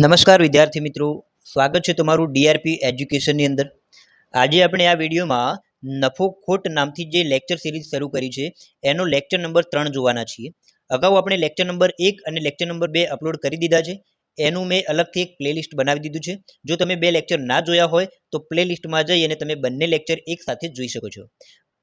નમસ્કાર વિદ્યાર્થી મિત્રો. સ્વાગત છે તમારું ડીઆરપી એજ્યુકેશનની અંદર. આજે આપણે આ વિડીયોમાં નફો ખોટ નામથી જે લેક્ચર સિરીઝ શરૂ કરી છે, એનો લેક્ચર નંબર ત્રણ જોવાના છીએ. અગાઉ આપણે લેક્ચર નંબર એક અને લેક્ચર નંબર બે અપલોડ કરી દીધા છે. એનું મેં અલગથી એક પ્લેલિસ્ટ બનાવી દીધું છે. જો તમે બે લેક્ચર ના જોયા હોય, તો પ્લેલિસ્ટમાં જઈ અને તમે બંને લેક્ચર એક સાથે જોઈ શકો છો.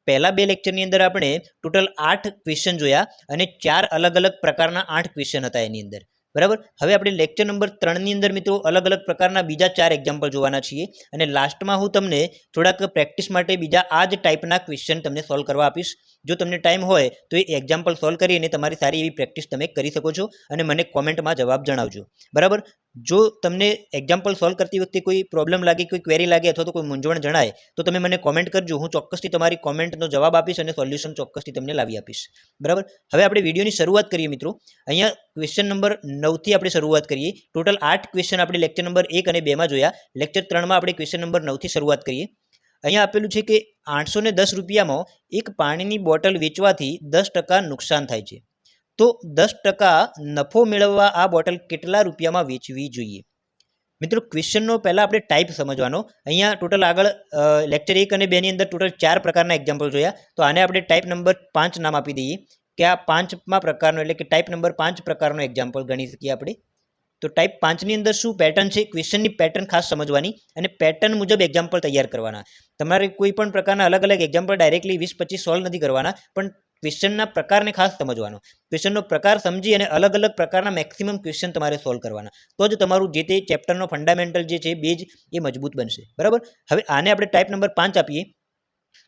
પહેલાં બે લેક્ચરની અંદર આપણે ટોટલ આઠ ક્વેશ્ચન જોયા અને ચાર અલગ અલગ પ્રકારના આઠ ક્વેશ્ચન હતા એની અંદર. બરાબર? હવે આપણે લેક્ચર નંબર ત્રણની અંદર મિત્રો અલગ અલગ પ્રકારના બીજા ચાર એક્ઝામ્પલ જોવાના છીએ અને લાસ્ટમાં હું તમને થોડાક પ્રેક્ટિસ માટે બીજા આ જ ટાઈપના ક્વેશ્ચન તમને સોલ્વ કરવા આપીશ. જો તમને ટાઈમ હોય તો એ એક્ઝામ્પલ સોલ્વ કરીને તમારી સારી એવી પ્રેક્ટિસ તમે કરી શકો છો અને મને કોમેન્ટમાં જવાબ જણાવજો. બરાબર? જો તમને એક્ઝામ્પલ સોલ્વ કરતી વખતે કોઈ પ્રોબ્લેમ લાગે, કોઈ ક્વેરી લાગે અથવા તો કોઈ મૂંઝવણ જણાય, તો તમે મને કોમેન્ટ કરજો. હું ચોક્કસથી તમારી કોમેન્ટનો જવાબ આપીશ અને સોલ્યુશન ચોક્કસથી તમને લાવી આપીશ. બરાબર? હવે આપણે વિડીયોની શરૂઆત કરીએ મિત્રો. અહીંયા ક્વેશ્ચન નંબર નવથી આપણે શરૂઆત કરીએ. ટોટલ આઠ ક્વેશ્ચન આપણે લેક્ચર નંબર એક અને બેમાં જોયા. લેક્ચર ત્રણમાં આપણે ક્વેશ્ચન નંબર નવથી શરૂઆત કરીએ. અહીંયા આપેલું છે કે આઠસો દસ રૂપિયામાં એક પાણીની બોટલ વેચવાથી દસ ટકા નુકસાન થાય છે. તો દસ ટકા નફો મેળવવા આ બોટલ કેટલા રૂપિયામાં વેચવી જોઈએ? મિત્રો, ક્વેશ્ચનનો પહેલાં આપણે ટાઈપ સમજવાનો. અહીંયા ટોટલ આગળ લેક્ચર એક અને બેની અંદર ટોટલ ચાર પ્રકારના એક્ઝામ્પલ જોયા. તો આને આપણે ટાઈપ નંબર પાંચ નામ આપી દઈએ. કે આ પાંચમાં પ્રકારનો, એટલે કે ટાઈપ નંબર પાંચ પ્રકારનો એક્ઝામ્પલ ગણી શકીએ આપણે. તો ટાઈપ પાંચની અંદર શું પેટર્ન છે? ક્વેશ્ચનની પેટર્ન ખાસ સમજવાની અને પેટર્ન મુજબ એક્ઝામ્પલ તૈયાર કરવાના. તમારે કોઈ પણ પ્રકારના અલગ અલગ એક્ઝામ્પલ ડાયરેક્ટલી વીસ પચીસ સોલ્વ નથી કરવાના, પણ ક્વેશ્ચનના પ્રકારને ખાસ સમજવાનો. ક્વેશ્ચનનો પ્રકાર સમજી અને અલગ અલગ પ્રકારના મેક્સિમમ ક્વેશ્ચન તમારે સોલ્વ કરવાના. તો જ તમારું જે તે ચેપ્ટરનો ફંડામેન્ટલ જે છે બેજ એ મજબૂત બનશે. બરાબર? હવે આને આપણે ટાઈપ નંબર પાંચ આપીએ.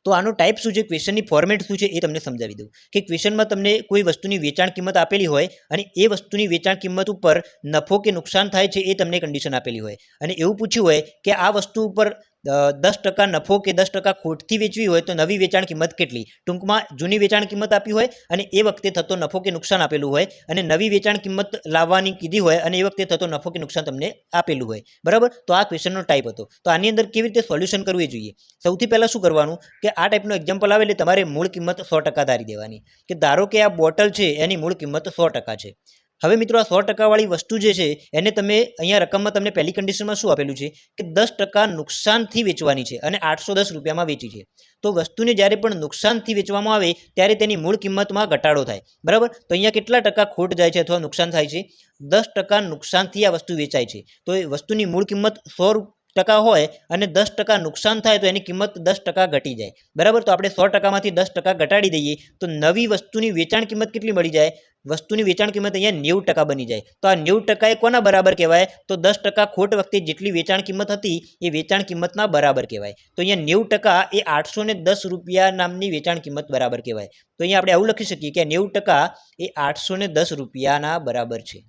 તો આનો ટાઈપ શું છે? ક્વેશ્ચનની ફોર્મેટ શું છે? એ તમને સમજાવી દઉં. કે ક્વેશ્ચનમાં તમને કોઈ વસ્તુની વેચાણ કિંમત આપેલી હોય અને એ વસ્તુની વેચાણ કિંમત ઉપર નફો કે નુકસાન થાય છે એ તમને કન્ડિશન આપેલી હોય. અને એવું પૂછ્યું હોય કે આ વસ્તુ ઉપર દસ ટકા નફો કે દસ ટકા ખોટથી વેચવી હોય તો નવી વેચાણ કિંમત કેટલી? ટૂંકમાં જૂની વેચાણ કિંમત આપી હોય અને એ વખતે થતો નફો કે નુકસાન આપેલું હોય અને નવી વેચાણ કિંમત લાવવાની કીધી હોય અને એ વખતે થતો નફો કે નુકસાન તમને આપેલું હોય. બરાબર? તો આ ક્વેશ્ચનનો ટાઈપ હતો. તો આની અંદર કેવી રીતે સોલ્યુશન કરવું જોઈએ. સૌથી પહેલાં શું કરવાનું? કે આ ટાઈપનો એક્ઝામ્પલ આવે એટલે તમારે મૂળ કિંમત સો ટકા ધારી દેવાની. કે ધારો કે આ બોટલ છે, એની મૂળ કિંમત સો ટકા છે. હવે મિત્રો આ સો ટકાવાળી વસ્તુ જે છે, એને તમે અહીંયા રકમમાં તમને પહેલી કન્ડિશનમાં શું આપેલું છે? કે દસ ટકા નુકસાનથી વેચવાની છે અને આઠસો દસ રૂપિયામાં વેચી છે. તો વસ્તુને જ્યારે પણ નુકસાનથી વેચવામાં આવે, ત્યારે તેની મૂળ કિંમતમાં ઘટાડો થાય. બરાબર? તો અહીંયા કેટલા ટકા ખોટ જાય છે અથવા નુકસાન થાય છે? દસ ટકા નુકસાનથી આ વસ્તુ વેચાય છે. તો એ વસ્તુની મૂળ કિંમત સો ટકા હોય અને દસ ટકા નુકસાન થાય તો એની કિંમત દસ ટકા ઘટી જાય. બરાબર? તો આપણે સો ટકામાંથી દસ ટકા ઘટાડી દઈએ તો નવી વસ્તુની વેચાણ કિંમત કેટલી મળી જાય? વસ્તુની વેચાણ કિંમત અહીંયા નેવું ટકા બની જાય. તો આ નેવું ટકા એ કોના બરાબર કહેવાય? તો દસ ટકા ખોટ વખતે જેટલી વેચાણ કિંમત હતી એ વેચાણ કિંમતના બરાબર કહેવાય. તો અહીંયા નેવું ટકા એ આઠસો દસ રૂપિયા નામની વેચાણ કિંમત બરાબર કહેવાય. તો અહીંયા આપણે આવું લખી શકીએ કે નેવું ટકા એ આઠસો દસ રૂપિયાના બરાબર છે.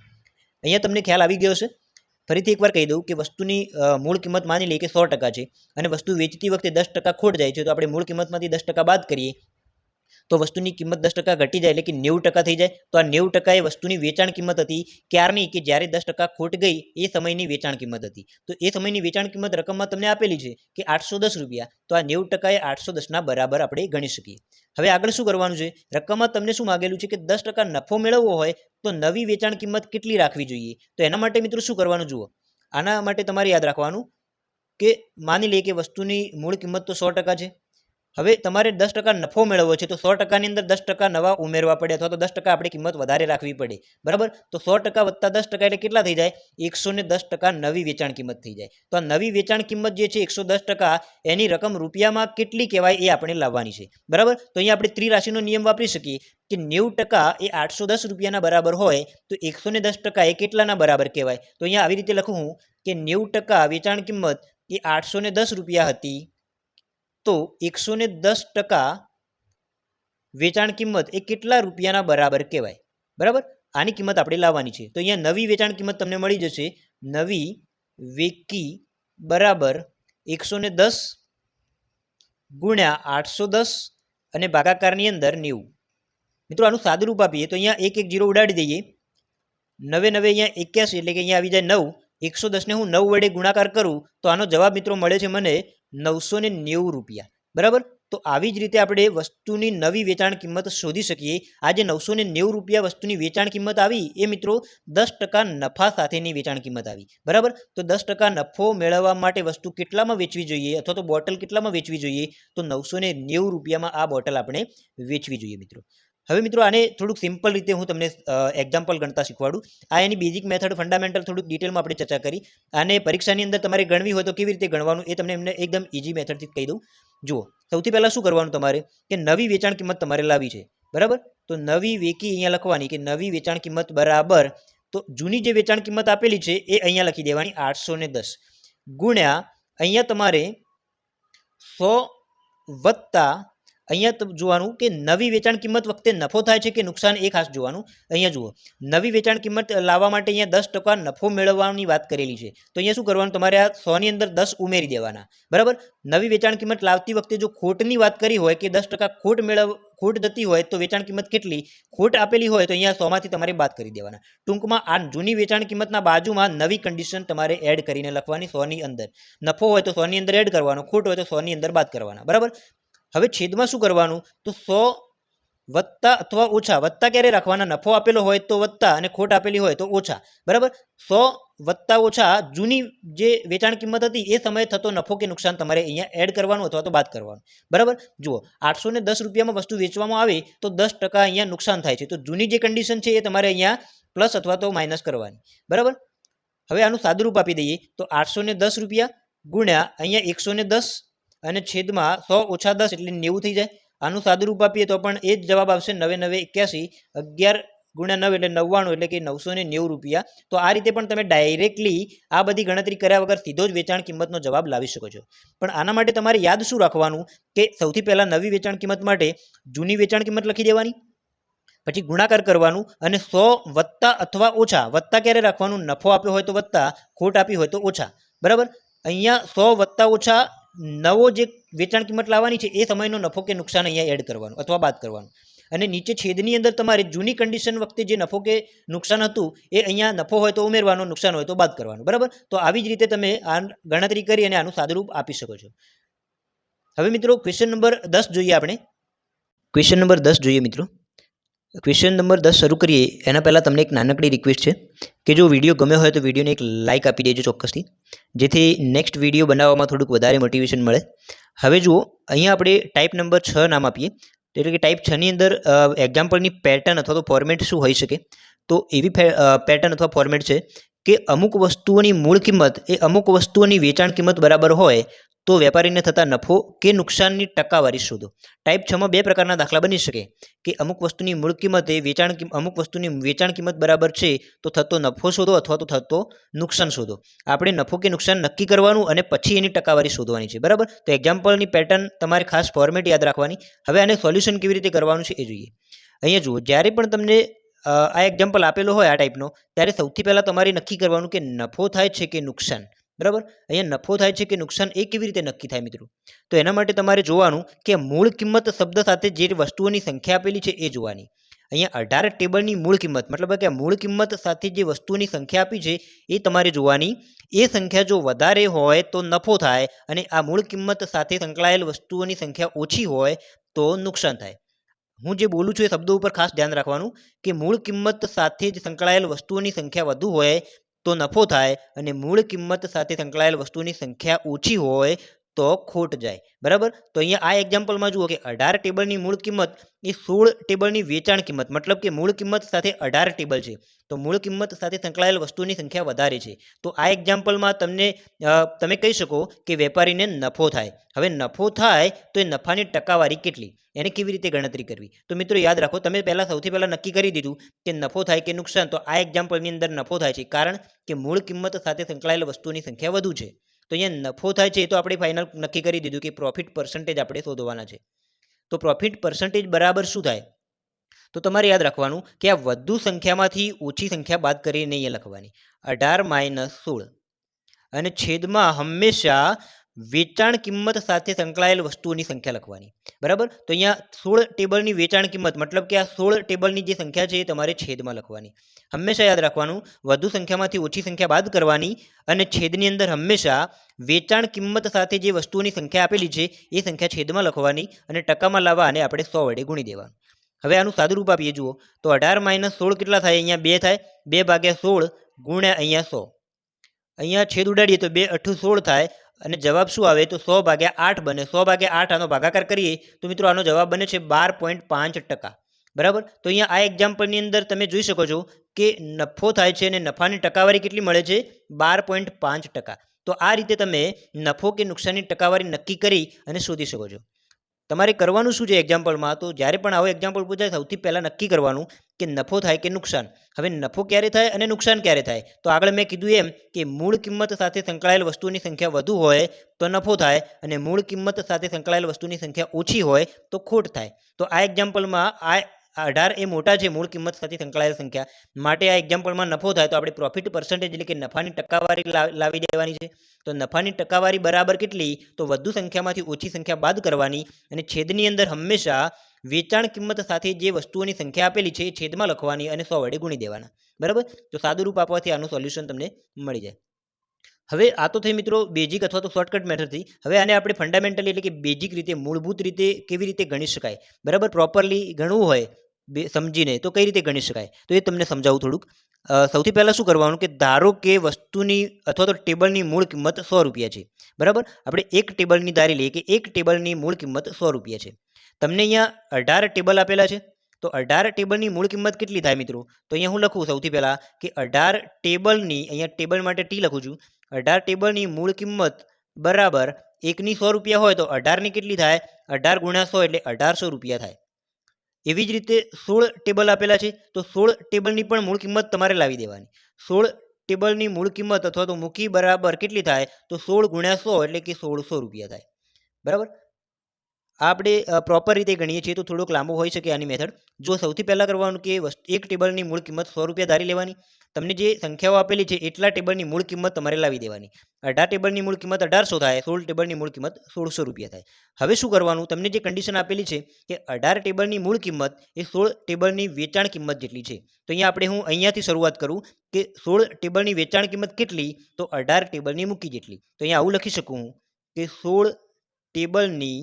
અહીંયા તમને ખ્યાલ આવી ગયો છે ફરીથી એકવાર કહી દઉં કે વસ્તુની મૂળ કિંમત માની લઈએ કે સો ટકા છે. અને વસ્તુ વેચતી વખતે દસ ટકા ખોટ જાય છે, તો આપણે મૂળ કિંમતમાંથી દસ ટકા બાદ કરીએ. તો વસ્તુની કિંમત દસ ટકા ઘટી જાય એટલે કે નેવું ટકા થઈ જાય. તો આ નેવું ટકા એ વસ્તુની વેચાણ કિંમત હતી. ક્યારની? કે જ્યારે દસ ટકા ખોટ ગઈ, એ સમયની વેચાણ કિંમત હતી. તો એ સમયની વેચાણ કિંમત રકમમાં તમને આપેલી છે કે આઠસો દસ રૂપિયા. તો આ નેવું ટકા એ આઠસો દસના બરાબર આપણે ગણી શકીએ. હવે આગળ શું કરવાનું છે? રકમમાં તમને શું માગેલું છે? કે દસ ટકા નફો મેળવવો હોય, તો નવી વેચાણ કિંમત કેટલી રાખવી જોઈએ? તો એના માટે મિત્રો શું કરવાનું જુઓ? આના માટે તમારે યાદ રાખવાનું કે માની લઈએ કે વસ્તુની મૂળ કિંમત તો સો ટકા છે. હવે તમારે દસ ટકા નફો મેળવવો છે, તો સો ટકાની અંદર દસ ટકા નવા ઉમેરવા પડે અથવા તો દસ ટકા આપણે કિંમત વધારે રાખવી પડે. બરાબર? તો સો ટકા વત્તા દસ ટકા એટલે કેટલા થઈ જાય? એકસો દસ ટકા નવી વેચાણ કિંમત થઈ જાય. તો આ નવી વેચાણ કિંમત જે છે, એકસો દસ ટકા, એની રકમ રૂપિયામાં કેટલી કહેવાય એ આપણે લાવવાની છે. બરાબર? તો અહીંયા આપણે ત્રિરાશિનો નિયમ વાપરી શકીએ કે નેવું ટકા એ આઠસો દસ રૂપિયાના બરાબર હોય, તો એકસો દસ ટકા એ કેટલાના બરાબર કહેવાય? તો અહીંયા આવી રીતે લખું કે નેવું ટકા વેચાણ કિંમત એ આઠસો દસ રૂપિયા હતી. તો એકસો ને દસ ટકા વેચાણ કિંમત એ કેટલા રૂપિયાના બરાબર કહેવાય? બરાબર? આની કિંમત આપણે લાવવાની છે. તો અહીંયા નવી વેચાણ કિંમત તમને મળી જશે. નવી વેકી બરાબર એકસો ને દસ ગુણ્યા આઠસો દસ અને ભાગાકારની અંદર નેવું. મિત્રો, આનું સાદું રૂપ આપીએ. તો અહીંયા એક એક જીરો ઉડાડી દઈએ. નવે નવે અહીંયા એક્યાસી એટલે કે અહીંયા આવી જાય નવ. એકસો દસને હું નવ વડે ગુણાકાર કરું તો આનો જવાબ મિત્રો મળે છે મને નવસો ને નેવું રૂપિયા. બરાબર? તો આવી જ રીતે આપણે વસ્તુની નવી વેચાણ કિંમત શોધી શકીએ. આજે નવસો ને નેવું રૂપિયા વસ્તુની વેચાણ કિંમત આવી, એ મિત્રો દસ ટકા નફા સાથેની વેચાણ કિંમત આવી. બરાબર? તો દસ ટકા નફો મેળવવા માટે વસ્તુ કેટલામાં વેચવી જોઈએ અથવા તો બોટલ કેટલામાં વેચવી જોઈએ? તો નવસો ને નેવું રૂપિયામાં આ બોટલ આપણે વેચવી જોઈએ મિત્રો. હવે મિત્રો આને થોડુંક સિમ્પલ રીતે હું તમને એક્ઝામ્પલ ગણતા શીખવાડું. આ એની બેઝિક મેથડ ફંડામેન્ટલ થોડુંક ડિટેલમાં આપણે ચર્ચા કરી. આને પરીક્ષાની અંદર તમારે ગણવી હોય તો કેવી રીતે ગણવાનું એ તમને એમને એકદમ ઇઝી મેથડથી કહી દઉં. જુઓ, સૌથી પહેલાં શું કરવાનું તમારે? કે નવી વેચાણ કિંમત તમારે લાવી છે. બરાબર? તો નવી વેકી અહીંયા લખવાની કે નવી વેચાણ કિંમત બરાબર, તો જૂની જે વેચાણ કિંમત આપેલી છે એ અહીંયા લખી દેવાની આઠસો ને દસ. ગુણ્યા, અહીંયા તમારે સો વત્તા અહીંયા જોવાનું કે નવી વેચાણ કિંમત વખતે નફો થાય છે કે નુકસાન એ ખાસ જોવાનું. અહીંયા જુઓ, નવી વેચાણ કિંમત લાવવા માટે અહીંયા દસ ટકા નફો મેળવવાની વાત કરેલી છે. તો અહીંયા શું કરવાનું? તમારે આ સોની અંદર દસ ઉમેરી દેવાના. બરાબર? નવી વેચાણ કિંમત લાવતી વખતે જો ખોટની વાત કરી હોય કે દસ ટકા ખોટ મેળવ, ખોટ જતી હોય તો વેચાણ કિંમત કેટલી? ખોટ આપેલી હોય તો અહીંયા સોમાંથી તમારે બાદ કરી દેવાના. ટૂંકમાં આ જૂની વેચાણ કિંમતના બાજુમાં નવી કન્ડિશન તમારે એડ કરીને લખવાની સોની અંદર. નફો હોય તો સોની અંદર એડ કરવાનો, ખોટ હોય તો સોની અંદર બાદ કરવાના. બરાબર? હવે છેદમાં શું કરવાનું? તો સો વત્તા અથવા ઓછા, વત્તા ક્યારે રાખવાના? નફો આપેલો હોય તો વત્તા અને ખોટ આપેલી હોય તો ઓછા. બરાબર? સો વત્તા ઓછા જૂની જે વેચાણ કિંમત હતી, એ સમયે થતો નફો કે નુકસાન તમારે અહીંયા એડ કરવાનું અથવા તો બાદ કરવાનું. બરાબર? જુઓ આઠસો ને દસ રૂપિયામાં વસ્તુ વેચવામાં આવે, તો દસ ટકા અહીંયા નુકસાન થાય છે. તો જૂની જે કન્ડિશન છે, એ તમારે અહીંયા પ્લસ અથવા તો માઇનસ કરવાની. બરાબર? હવે આનું સાદુરૂપ આપી દઈએ. તો આઠસો દસ રૂપિયા ગુણ્યા અહીંયા એકસો દસ અને છેદમાં સો ઓછા દસ એટલે નેવું થઈ જાય. આનું સાદુરૂપ આપીએ તો પણ એ જ જવાબ આવશે નવે નવે એક્યાસી અગિયાર ગુણ્યા નવ એટલે નવ્વાણું એટલે કે નવસો ને નેવું રૂપિયા. તો આ રીતે પણ તમે ડાયરેક્ટલી આ બધી ગણતરી કર્યા વગર સીધો જ વેચાણ કિંમતનો જવાબ લાવી શકો છો. પણ આના માટે તમારે યાદ શું રાખવાનું કે સૌથી પહેલાં નવી વેચાણ કિંમત માટે જૂની વેચાણ કિંમત લખી દેવાની, પછી ગુણાકાર કરવાનું અને સો વત્તા અથવા ઓછા, વત્તા ક્યારે રાખવાનું? નફો આપ્યો હોય તો વત્તા, ખોટ આપી હોય તો ઓછા. બરાબર? અહીંયા સો વત્તા ઓછા નવો જે વેચાણ કિંમત લાવવાની છે, એ સમયનો નફો કે નુકસાન અહીંયા એડ કરવાનું, અથવા બાદ કરવાનું. અને નીચે છેદની અંદર તમારે જૂની કન્ડિશન વખતે જે નફો કે નુકસાન હતું, એ અહીંયા નફો હોય તો ઉમેરવાનો, નુકસાન હોય તો બાદ કરવાનું. બરાબર? તો આવી જ રીતે તમે આ ગણતરી કરી અને આનું સાદુરૂપ આપી શકો છો. હવે મિત્રો ક્વેશ્ચન નંબર દસ જોઈએ આપણે. ક્વેશ્ચન નંબર દસ જોઈએ મિત્રો. ક્વેશ્ચન નંબર દસ શરૂ કરીએ. એના પહેલાં તમને એક નાનકડી રિક્વેસ્ટ છે કે જો વીડિયો ગમ્યો હોય તો વિડીયોને એક લાઇક આપી દેજો ચોક્કસથી. જેથી નેક્સ્ટ વીડિયો બનાવવામાં થોડુંક વધારે મોટિવેશન મળે. હવે જુઓ, અહીંયા આપણે ટાઈપ નંબર છ નામ આપીએ. એટલે કે ટાઈપ છની અંદર એક્ઝામ્પલની પેટર્ન અથવા તો ફોર્મેટ શું હોઈ શકે? તો એવી પેટર્ન અથવા ફોર્મેટ છે કે અમુક વસ્તુઓની મૂળ કિંમત એ અમુક વસ્તુઓની વેચાણ કિંમત બરાબર હોય તો વેપારીને થતા નફો કે નુકસાનની ટકાવારી શોધો. ટાઈપ છમાં બે પ્રકારના દાખલા બની શકે. કે અમુક વસ્તુની મૂળ કિંમતે વેચાણ અમુક વસ્તુની વેચાણ કિંમત બરાબર છે, તો થતો નફો શોધો અથવા તો થતો નુકસાન શોધો. આપણે નફો કે નુકસાન નક્કી કરવાનું અને પછી એની ટકાવારી શોધવાની છે. બરાબર? તો એક્ઝામ્પલની પેટર્ન તમારે ખાસ ફોર્મેટ યાદ રાખવાની. હવે આને સોલ્યુશન કેવી રીતે કરવાનું છે એ જોઈએ. અહીંયા જુઓ, જ્યારે પણ તમને આ એક્ઝામ્પલ આપેલો હોય આ ટાઈપનો ત્યારે સૌથી પહેલાં તમારે નક્કી કરવાનું કે નફો થાય છે કે નુકસાન. બરાબર? અહીંયા નફો થાય છે કે નુકસાન એ કેવી રીતે નક્કી થાય મિત્રો? તો એના માટે તમારે જોવાનું કે મૂળ કિંમત શબ્દ સાથે જે વસ્તુઓની સંખ્યા આપેલી છે એ જોવાની. અહીંયા અઢાર ટેબલની મૂળ કિંમત, મતલબ કે મૂળ કિંમત સાથે જે વસ્તુઓની સંખ્યા આપી છે એ તમારે જોવાની. એ સંખ્યા જો વધારે હોય તો નફો થાય અને આ મૂળ કિંમત સાથે સંકળાયેલ વસ્તુઓની સંખ્યા ઓછી હોય તો નુકસાન થાય. હું જે બોલું છું એ શબ્દો ઉપર ખાસ ધ્યાન રાખવાનું કે મૂળ કિંમત સાથે જ સંકળાયેલ વસ્તુઓની સંખ્યા વધુ હોય તો નફો થાય અને મૂળ કિંમત સાથે સંકળાયેલ વસ્તુની સંખ્યા ઓછી હોય તો ખોટ જાય. બરાબર? તો અહીંયા આ એક્ઝામ્પલમાં જુઓ કે અઢાર ટેબલની મૂળ કિંમત એ સોળ ટેબલની વેચાણ કિંમત, મતલબ કે મૂળ કિંમત સાથે અઢાર ટેબલ છે. તો મૂળ કિંમત સાથે સંકળાયેલ વસ્તુની સંખ્યા વધારે છે. તો આ એક્ઝામ્પલમાં તમને તમે કહી શકો કે વેપારીને નફો થાય. હવે નફો થાય તો એ નફાની ટકાવારી કેટલી? એને કેવી રીતે ગણતરી કરવી? તો મિત્રો યાદ રાખો, તમે પહેલાં સૌથી પહેલાં નક્કી કરી દીધું કે નફો થાય કે નુકસાન. તો આ એક્ઝામ્પલની અંદર નફો થાય છે. કારણ કે મૂળ કિંમત સાથે સંકળાયેલ વસ્તુની સંખ્યા વધુ છે. તો અહીંયા નફો થાય છે એ તો આપણે ફાઇનલ નક્કી કરી દીધું કે પ્રોફિટ પર્સન્ટેજ આપણે શોધવાના છે. તો પ્રોફિટ પર્સન્ટેજ બરાબર શું થાય? તો તમારે યાદ રાખવાનું કે આ વધુ સંખ્યામાંથી ઓછી સંખ્યા બાદ કરીને અહીંયા લખવાની. અઢાર માઇનસ સોળ. અને છેદમાં હંમેશા વેચાણ કિંમત સાથે સંકળાયેલ વસ્તુઓની સંખ્યા લખવાની. બરાબર? તો અહીંયા સોળ ટેબલની વેચાણ કિંમત, મતલબ કે આ સોળ ટેબલની જે સંખ્યા છે એ તમારે છેદમાં લખવાની. હંમેશા યાદ રાખવાનું, વધુ સંખ્યામાંથી ઓછી સંખ્યા બાદ કરવાની અને છેદની અંદર હંમેશા વેચાણ કિંમત સાથે જે વસ્તુઓની સંખ્યા આપેલી છે એ સંખ્યા છેદમાં લખવાની અને ટકામાં લાવવા અને આપણે સો વડે ગુણી દેવાનું. હવે આનું સાદુરૂપ આપીએ જુઓ. તો અઢાર માઇનસ સોળ કેટલા થાય? અહીંયા બે થાય. બે ભાગ્યા સોળ ગુણ્યા અહીંયા સો. અહીંયા છેદ ઉડાડીએ તો બે અઠ્ઠું સોળ થાય. અને જવાબ શું આવે? તો સો ભાગ્યા આઠ બને. સો ભાગ્યા આઠ આનો ભાગાકાર કરીએ તો મિત્રો આનો જવાબ બને છે બાર પોઈન્ટ પાંચ ટકા. બરાબર? તો અહીંયા આ એક્ઝામ્પલની અંદર તમે જોઈ શકો છો કે નફો થાય છે અને નફાની ટકાવારી કેટલી મળે છે? બાર પોઈન્ટ પાંચ ટકા. તો આ રીતે તમે નફો કે નુકસાનની ટકાવારી નક્કી કરી અને શોધી શકો છો. તમારે કરવાનું શું છે એક્ઝામ્પલમાં તો જ્યારે પણ આવો એક્ઝામ્પલ પૂછાય, સૌથી પહેલાં નક્કી કરવાનું કે નફો થાય કે નુકસાન? હવે નફો ક્યારે થાય અને નુકસાન ક્યારે થાય? તો આગળ મેં કીધું એમ કે મૂળ કિંમત સાથે સંકળાયેલ વસ્તુની સંખ્યા વધુ હોય તો નફો થાય અને મૂળ કિંમત સાથે સંકળાયેલ વસ્તુની સંખ્યા ઓછી હોય તો ખોટ થાય. તો આ એક્ઝામ્પલમાં આ અઢાર એ મોટા છે મૂળ કિંમત સાથે સંકળાયેલ સંખ્યા, માટે આ એક્ઝામ્પલમાં નફો થાય તો આપણે પ્રોફિટ પર્સન્ટેજ એટલે કે નફાની ટકાવારી લાવી દેવાની છે. તો નફાની ટકાવારી બરાબર કેટલી? તો વધુ સંખ્યામાંથી ઓછી સંખ્યા બાદ કરવાની અને છેદની અંદર હંમેશા વેચાણ કિંમત સાથે જે વસ્તુઓની સંખ્યા આપેલી છે એ છેદમાં લખવાની અને સો વડે ગુણી દેવાના. બરાબર? તો સાદું રૂપ આપવાથી આનું સોલ્યુશન તમને મળી જાય. હવે આ તો થઈ મિત્રો બેઝિક અથવા તો શોર્ટકટ મેથડથી હવે આને આપણે ફંડામેન્ટલી એટલે કે બેઝિક રીતે મૂળભૂત રીતે કેવી રીતે ગણી શકાય? બરાબર? પ્રોપરલી ગણવું હોય બે સમજીને, તો કઈ રીતે ગણી શકાય? તો એ તમને સમજાવું થોડુંક. સૌથી પહેલાં શું કરવાનું કે ધારો કે વસ્તુની અથવા તો ટેબલની મૂળ કિંમત સો રૂપિયા છે, બરાબર? આપણે એક ટેબલની ધારી લઈએ કે એક ટેબલની મૂળ કિંમત સો રૂપિયા છે. તમને અહીંયા અઢાર ટેબલ આપેલા છે, તો અઢાર ટેબલની મૂળ કિંમત કેટલી થાય મિત્રો? તો અહીંયા હું લખું સૌથી પહેલાં કે અઢાર ટેબલની, અહીંયા ટેબલ માટે ટી લખું છું, અઢાર ટેબલની મૂળ કિંમત બરાબર એકની સો રૂપિયા હોય તો અઢારની કેટલી થાય? અઢાર ગુણ્યા સો એટલે અઢારસો રૂપિયા થાય. એવી જ રીતે સોળ ટેબલ આપેલા છે, તો સોળ ટેબલની પણ મૂળ કિંમત તમારે લાવી દેવાની. સોળ ટેબલની મૂળ કિંમત અથવા તો મૂકી બરાબર કેટલી થાય? તો સોળ ગુણ્યા સો એટલે કે સોળસો રૂપિયા થાય. બરાબર? આપણે પ્રોપર રીતે ગણીએ છીએ તો થોડોક લાંબો હોઈ શકે આની મેથડ જો સૌથી પહેલાં કરવાનું કે એક ટેબલની મૂળ કિંમત સો રૂપિયા ધારી લેવાની. તમને જે સંખ્યાઓ આપેલી છે, એટલા ટેબલની મૂળ કિંમત તમારે લાવી દેવાની. અઢાર ટેબલની મૂળ કિંમત અઢારસો થાય, સોળ ટેબલની મૂળ કિંમત સોળસો રૂપિયા થાય. હવે શું કરવાનું? તમને જે કન્ડિશન આપેલી છે કે અઢાર ટેબલની મૂળ કિંમત એ સોળ ટેબલની વેચાણ કિંમત જેટલી છે. તો અહીંયા આપણે હું અહીંયાથી શરૂઆત કરું કે સોળ ટેબલની વેચાણ કિંમત કેટલી? તો અઢાર ટેબલની મૂકી જેટલી. તો અહીંયા આવું લખી શકું કે સોળ ટેબલની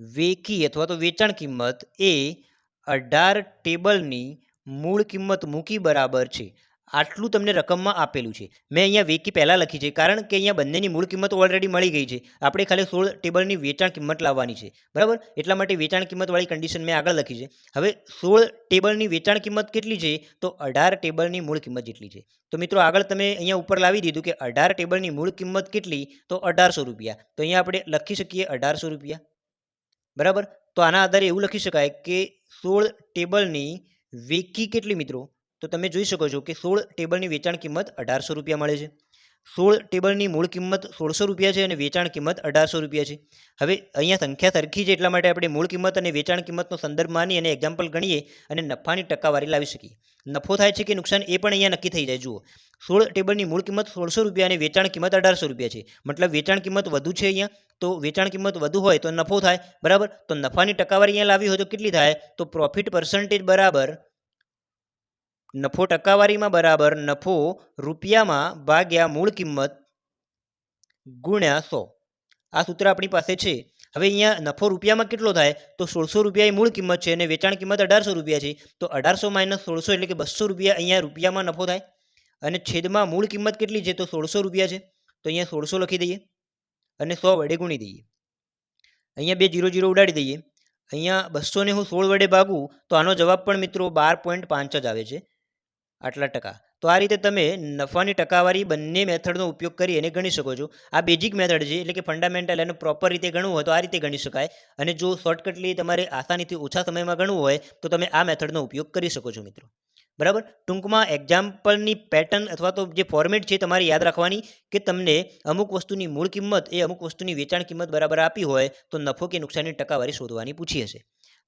વેકી અથવા તો વેચાણ કિંમત એ અઢાર ટેબલની મૂળ કિંમત મૂકી બરાબર છે. આટલું તમને રકમમાં આપેલું છે. મેં અહીંયા વેકી પહેલાં લખી છે, કારણ કે અહીંયા બંનેની મૂળ કિંમત ઓલરેડી મળી ગઈ છે. આપણે ખાલી સોળ ટેબલની વેચાણ કિંમત લાવવાની છે. બરાબર? એટલા માટે વેચાણ કિંમતવાળી કન્ડિશન મેં આગળ લખી છે. હવે સોળ ટેબલની વેચાણ કિંમત કેટલી છે? તો અઢાર ટેબલની મૂળ કિંમત જેટલી છે. તો મિત્રો આગળ તમે અહીંયા ઉપર લાવી દીધું કે અઢાર ટેબલની મૂળ કિંમત કેટલી? તો અઢારસો રૂપિયા. તો અહીંયા આપણે લખી શકીએ અઢારસો રૂપિયા. બરાબર? તો આના આધારે એવું લખી શકાય કે સોળ ટેબલની વેકી કેટલી મિત્રો? તો તમે જોઈ શકો છો કે સોળ ટેબલની વેચાણ કિંમત અઢારસો રૂપિયા મળે છે. સોળ ટેબલની મૂળ કિંમત સોળસો રૂપિયા છે અને વેચાણ કિંમત અઢારસો રૂપિયા છે. હવે અહીંયા સંખ્યા સરખી છે એટલા માટે આપણે મૂળ કિંમત અને વેચાણ કિંમતનો સંદર્ભ માની અને એક્ઝામ્પલ ગણીએ અને નફાની ટકાવારી લાવી શકીએ. નફો થાય છે કે નુકસાન એ પણ અહીંયા નક્કી થઈ જાય. જુઓ, સોળ ટેબલની મૂળ કિંમત સોળસો રૂપિયા અને વેચાણ કિંમત અઢારસો રૂપિયા છે. મતલબ વેચાણ કિંમત વધુ છે અહીંયા, તો વેચાણ કિંમત વધુ હોય તો નફો થાય. બરાબર? તો નફાની ટકાવારી અહીંયા લાવી હોય તો કેટલી થાય? તો પ્રોફિટ પર્સન્ટેજ બરાબર નફો ટકાવારીમાં બરાબર નફો રૂપિયામાં ભાગ્યા મૂળ કિંમત ગુણ્યા સો. આ સૂત્ર આપણી પાસે છે. હવે અહીંયા નફો રૂપિયામાં કેટલો થાય? તો સોળસો રૂપિયા એ મૂળ કિંમત છે અને વેચાણ કિંમત અઢારસો રૂપિયા છે. તો અઢારસો માઇનસ સોળસો એટલે કે બસો રૂપિયા અહીંયા રૂપિયામાં નફો થાય. અને છેદમાં મૂળ કિંમત કેટલી છે? તો સોળસો રૂપિયા છે. તો અહીંયા સોળસો લખી દઈએ અને સો વડે ગુણી દઈએ. અહીંયા બે જીરો જીરો ઉડાડી દઈએ. અહીંયા બસોને હું સોળ વડે ભાગું તો આનો જવાબ પણ મિત્રો બાર પોઈન્ટ પાંચ જ આવે છે. આટલા ટકા. તો આ રીતે તમે નફાની ટકાવારી બંને મેથડનો ઉપયોગ કરી અને ગણી શકો છો. આ બેઝિક મેથડ છે, એટલે કે ફંડામેન્ટલ એને પ્રોપર રીતે ગણવું હોય તો આ રીતે ગણી શકાય. અને જો શોર્ટકટલી તમારે આસાનીથી ઓછા સમયમાં ગણવું હોય, તો તમે આ મેથડનો ઉપયોગ કરી શકો છો મિત્રો. બરાબર? ટૂંકમાં એક્ઝામ્પલની પેટર્ન અથવા તો જે ફોર્મેટ છે તમારે યાદ રાખવાની કે તમને અમુક વસ્તુની મૂળ કિંમત એ અમુક વસ્તુની વેચાણ કિંમત બરાબર આપી હોય, તો નફો કે નુકસાનની ટકાવારી શોધવાની પૂછી હશે.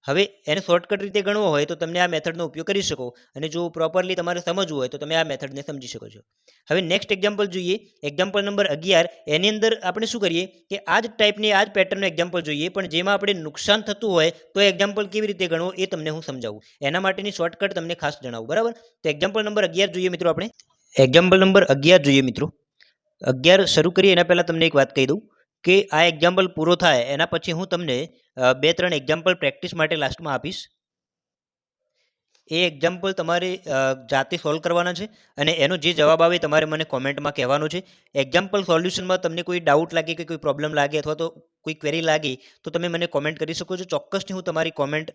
હવે એને શોર્ટકટ રીતે ગણવો હોય તો તમને આ મેથડનો ઉપયોગ કરી શકો અને જો પ્રોપરલી તમારે સમજવું હોય તો તમે આ મેથડને સમજી શકો છો. હવે નેક્સ્ટ એક્ઝામ્પલ જોઈએ. એક્ઝામ્પલ નંબર અગિયાર. એની અંદર આપણે શું કરીએ કે આ જ ટાઈપની આ જ પેટર્નનું એક્ઝામ્પલ જોઈએ. પણ જેમાં આપણે નુકસાન થતું હોય તો એક્ઝામ્પલ કેવી રીતે ગણવો એ તમને હું સમજાવું. એના માટેની શોર્ટકટ તમને ખાસ જણાવું. બરાબર? તો એક્ઝામ્પલ નંબર અગિયાર જોઈએ મિત્રો આપણે. એક્ઝામ્પલ નંબર અગિયાર જોઈએ મિત્રો. અગિયાર શરૂ કરીએ એના પહેલાં તમને એક વાત કહી દઉં કે આ એક્ઝામ્પલ પૂરો થાય એના પછી હું તમને બે, ત્રણ એક્ઝામ્પલ પ્રેક્ટિસ માટે લાસ્ટમાં આપીશ. એ એક્ઝામ્પલ તમારે જાતે સોલ્વ કરવાના છે અને એનો જે જવાબ આવે તમારે મને કોમેન્ટમાં કહેવાનો છે. એક્ઝામ્પલ સોલ્યુશનમાં તમને કોઈ ડાઉટ લાગે કે કોઈ પ્રોબ્લેમ લાગે અથવા તો કોઈ ક્વેરી લાગે, તો તમે મને કોમેન્ટ કરી શકો છો. ચોક્કસથી હું તમારી કોમેન્ટ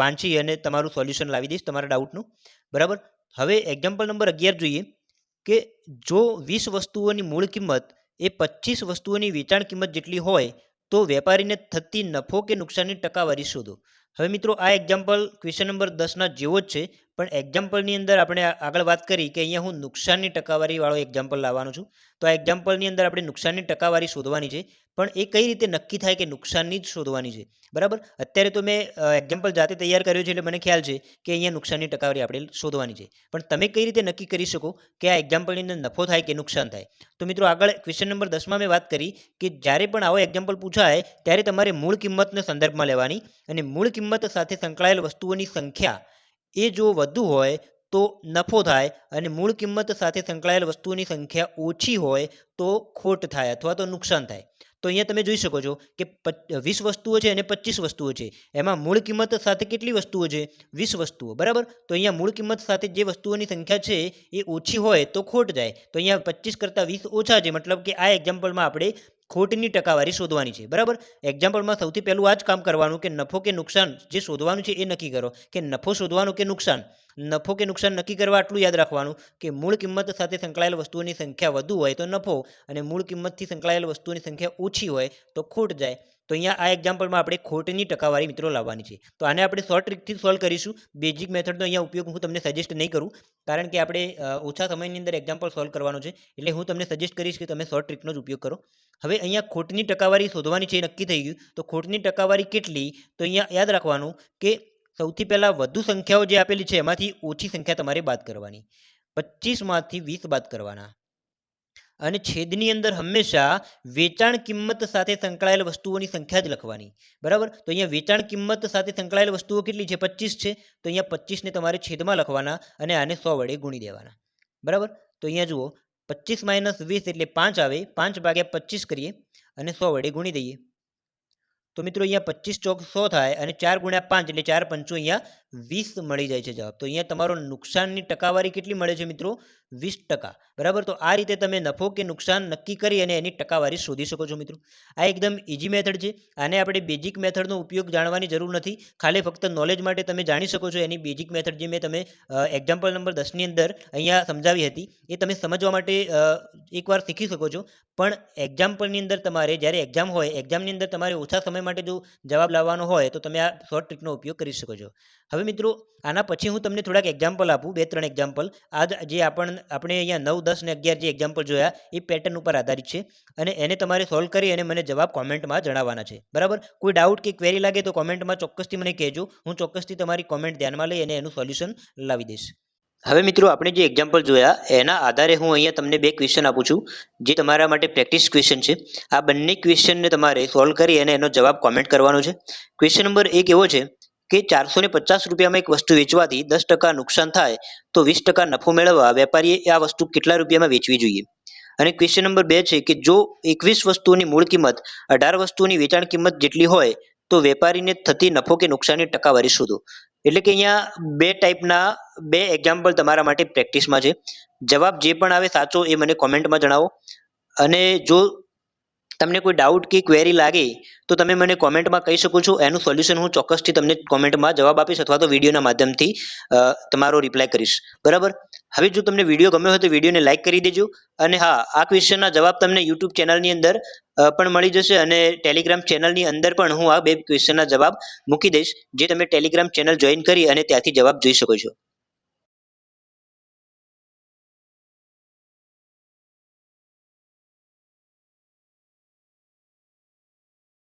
વાંચી અને તમારું સોલ્યુશન લાવી દઈશ તમારા ડાઉટનું બરાબર? હવે એક્ઝામ્પલ નંબર અગિયાર જોઈએ કે જો વીસ વસ્તુઓની મૂળ કિંમત એ પચીસ વસ્તુઓની વેચાણ કિંમત જેટલી હોય તો વેપારીને થતી નફો કે નુકસાનની ટકાવારી શોધો. હવે મિત્રો, આ એક્ઝામ્પલ ક્વેશ્ચન નંબર દસના જેવો જ છે. પણ એક્ઝામ્પલની અંદર આપણે આગળ વાત કરી કે અહીંયા હું નુકસાનની ટકાવારીવાળો એક્ઝામ્પલ લાવવાનો છું. તો આ એક્ઝામ્પલની અંદર આપણે નુકસાનની ટકાવારી શોધવાની છે. પણ એ કઈ રીતે નક્કી થાય કે નુકસાનની જ શોધવાની છે? બરાબર? અત્યારે તો મેં એક્ઝામ્પલ જાતે તૈયાર કર્યો છે એટલે મને ખ્યાલ છે કે અહીંયા નુકસાનની ટકાવારી આપણે શોધવાની છે. પણ તમે કઈ રીતે નક્કી કરી શકો કે આ એક્ઝામ્પલની અંદર નફો થાય કે નુકસાન થાય? તો મિત્રો આગળ ક્વેશ્ચન નંબર દસમાં મેં વાત કરી કે જ્યારે પણ આવો એક્ઝામ્પલ પૂછાય ત્યારે તમારે મૂળ કિંમતને સંદર્ભમાં લેવાની અને મૂળ કિંમત સાથે સંકળાયેલ વસ્તુઓની સંખ્યા એ જો વધુ હોય તો નફો થાય અને મૂળ કિંમત સાથે સંકળાયેલ વસ્તુઓની સંખ્યા ઓછી હોય તો ખોટ થાય અથવા તો નુકસાન થાય. તો અહીંયા તમે જોઈ શકો છો કે વીસ વસ્તુઓ છે અને પચીસ વસ્તુઓ છે. એમાં મૂળ કિંમત સાથે કેટલી વસ્તુઓ છે? વીસ વસ્તુઓ. બરાબર? તો અહીંયા મૂળ કિંમત સાથે જે વસ્તુઓની સંખ્યા છે એ ઓછી હોય તો ખોટ જાય. તો અહીંયા પચીસ કરતાં વીસ ઓછા છે. મતલબ કે આ એક્ઝામ્પલમાં આપણે ખોટની ટકાવારી શોધવાની છે. બરાબર? એક્ઝામ્પલમાં સૌથી પહેલું આ જ કામ કરવાનું કે નફો કે નુકસાન જે શોધવાનું છે એ નક્કી કરો. કે નફો શોધવાનું કે નુકસાન? નફો કે નુકસાન નક્કી કરવા આટલું યાદ રાખવાનું કે મૂળ કિંમત સાથે સંકળાયેલ વસ્તુઓની સંખ્યા વધુ હોય તો નફો અને મૂળ કિંમતથી સંકળાયેલ વસ્તુઓની સંખ્યા ઓછી હોય તો ખોટ જાય. તો અહીંયા આ એક્ઝામ્પલમાં આપણે ખોટની ટકાવારી મિત્રો લાવવાની છે. તો આને આપણે શોર્ટ ટ્રીકથી સોલ્વ કરીશું. બેઝિક મેથડનો અહીંયા ઉપયોગ હું તમને સજેસ્ટ નહીં કરું. કારણ કે આપણે ઓછા સમયની અંદર એક્ઝામ્પલ સોલ્વ કરવાનો છે. એટલે હું તમને સજેસ્ટ કરીશ કે તમે શોર્ટ ટ્રીકનો જ ઉપયોગ કરો. હવે અહીંયા ખોટની ટકાવારી શોધવાની છે નક્કી થઈ ગયું. તો ખોટની ટકાવારી કેટલી? તો અહીંયા યાદ રાખવાનું કે સૌથી પહેલાં વધુ સંખ્યાઓ જે આપેલી છે, એમાંથી ઓછી સંખ્યા તમારે બાદ કરવાની. પચીસમાંથી વીસ બાદ કરવાના. અને છેદની અંદર હંમેશા વેચાણ કિંમત સાથે સંકળાયેલ વસ્તુઓની સંખ્યા જ લખવાની. બરાબર? તો અહીંયા વેચાણ કિંમત સાથે સંકળાયેલ વસ્તુઓ કેટલી છે? પચીસ છે. તો અહીંયા પચીસને તમારે છેદમાં લખવાના અને આને સો વડે ગુણી દેવાના. બરાબર? તો અહીંયા જુઓ, પચીસ માઇનસ વીસ એટલે પાંચ આવે. પાંચ ભાગ્યા પચીસ કરીએ અને સો વડે ગુણી દઈએ. તો મિત્રો અહીંયા પચીસ ચોક સો થાય અને ચાર ગુણ્યા પાંચ એટલે ચાર પંચો અહીંયા વીસ મળી જાય છે જવાબ. તો અહીંયા તમારો નુકસાનની ટકાવારી કેટલી મળે છે મિત્રો? વીસ ટકા. બરાબર? તો આ રીતે તમે નફો કે નુકસાન નક્કી કરી અને એની ટકાવારી શોધી શકો છો મિત્રો. આ એકદમ ઇઝી મેથડ છે. આને આપણે બેઝિક મેથડનો ઉપયોગ જાણવાની જરૂર નથી. ખાલી ફક્ત નોલેજ માટે તમે જાણી શકો છો એની બેઝિક મેથડ જે મેં તમે એક્ઝામ્પલ નંબર દસની અંદર અહીંયા સમજાવી હતી. એ તમે સમજવા માટે એકવાર શીખી શકો છો. પણ એક્ઝામ્પલની અંદર તમારે જ્યારે એક્ઝામ હોય એક્ઝામની અંદર તમારે ઓછા સમય માટે જો જવાબ લાવવાનો હોય, તો તમે આ શોર્ટ ટ્રીકનો ઉપયોગ કરી શકો છો. હવે મિત્રો, આના પછી હું તમને થોડાક એક્ઝામ્પલ આપું, બે ત્રણ એક્ઝામ્પલ આ જે આપણ, આપણે અહીંયા નવ, દસ ને અગિયાર જે એક્ઝામ્પલ જોયા, એ પેટર્ન ઉપર આધારિત છે. અને એને તમારે સોલ્વ કરી અને મને જવાબ કોમેન્ટમાં જણાવવાના છે. બરાબર? કોઈ ડાઉટ કે ક્વેરી લાગે તો કોમેન્ટમાં ચોક્કસથી મને કહેજો. હું ચોક્કસથી તમારી કોમેન્ટ ધ્યાનમાં લઈ અને એનું સોલ્યુશન લાવી દઈશ. હવે મિત્રો, આપણે જે એક્ઝામ્પલ જોયા, એના આધારે હું અહીંયા તમને બે ક્વેશ્ચન આપું છું, જે તમારા માટે પ્રેક્ટિસ ક્વેશ્ચન છે. આ બંને ક્વેશ્ચનને તમારે સોલ્વ કરી અને એનો જવાબ કોમેન્ટ કરવાનો છે. ક્વેશ્ચન નંબર એક એવો છે કે ચારસો ને પચાસ રૂપિયામાં એક વસ્તુ વેચવાથી દસ ટકા નુકસાન થાય, તો વીસ ટકા નફો મેળવવા વેપારીએ આ વસ્તુ કેટલા રૂપિયામાં વેચવી જોઈએ? અને ક્વેશ્ચન નંબર બે છે કે જો એકવીસ વસ્તુઓની મૂળ કિંમત અઢાર વસ્તુઓની વેચાણ કિંમત જેટલી હોય, તો વેપારીને થતી નફો કે નુકસાનની ટકાવારી શોધો. એટલે કે અહીંયા બે ટાઈપના બે એક્ઝામ્પલ તમારા માટે પ્રેક્ટિસમાં છે. જવાબ જે પણ આવે સાચો એ મને કોમેન્ટમાં જણાવો. અને જો તમને કોઈ ડાઉટ કે ક્વેરી લાગે, તો તમે મને કોમેન્ટમાં કહી શકો છો. એનું સોલ્યુશન હું ચોક્કસથી તમને કોમેન્ટમાં જવાબ આપીશ અથવા તો વિડીયોના માધ્યમથી તમારો રિપ્લાય કરીશ. બરાબર? હવે જો તમને વીડિયો ગમ્યો હોય તો વિડીયોને લાઇક કરી દેજો. અને હા, આ ક્વેશ્ચનના જવાબ તમને યુટ્યુબ ચેનલની અંદર પણ મળી જશે અને ટેલિગ્રામ ચેનલની અંદર પણ હું આ બે ક્વેશ્ચનના જવાબ મૂકી દઈશ, જે તમે ટેલિગ્રામ ચેનલ જોઈન કરી અને ત્યાંથી જવાબ જોઈ શકો છો.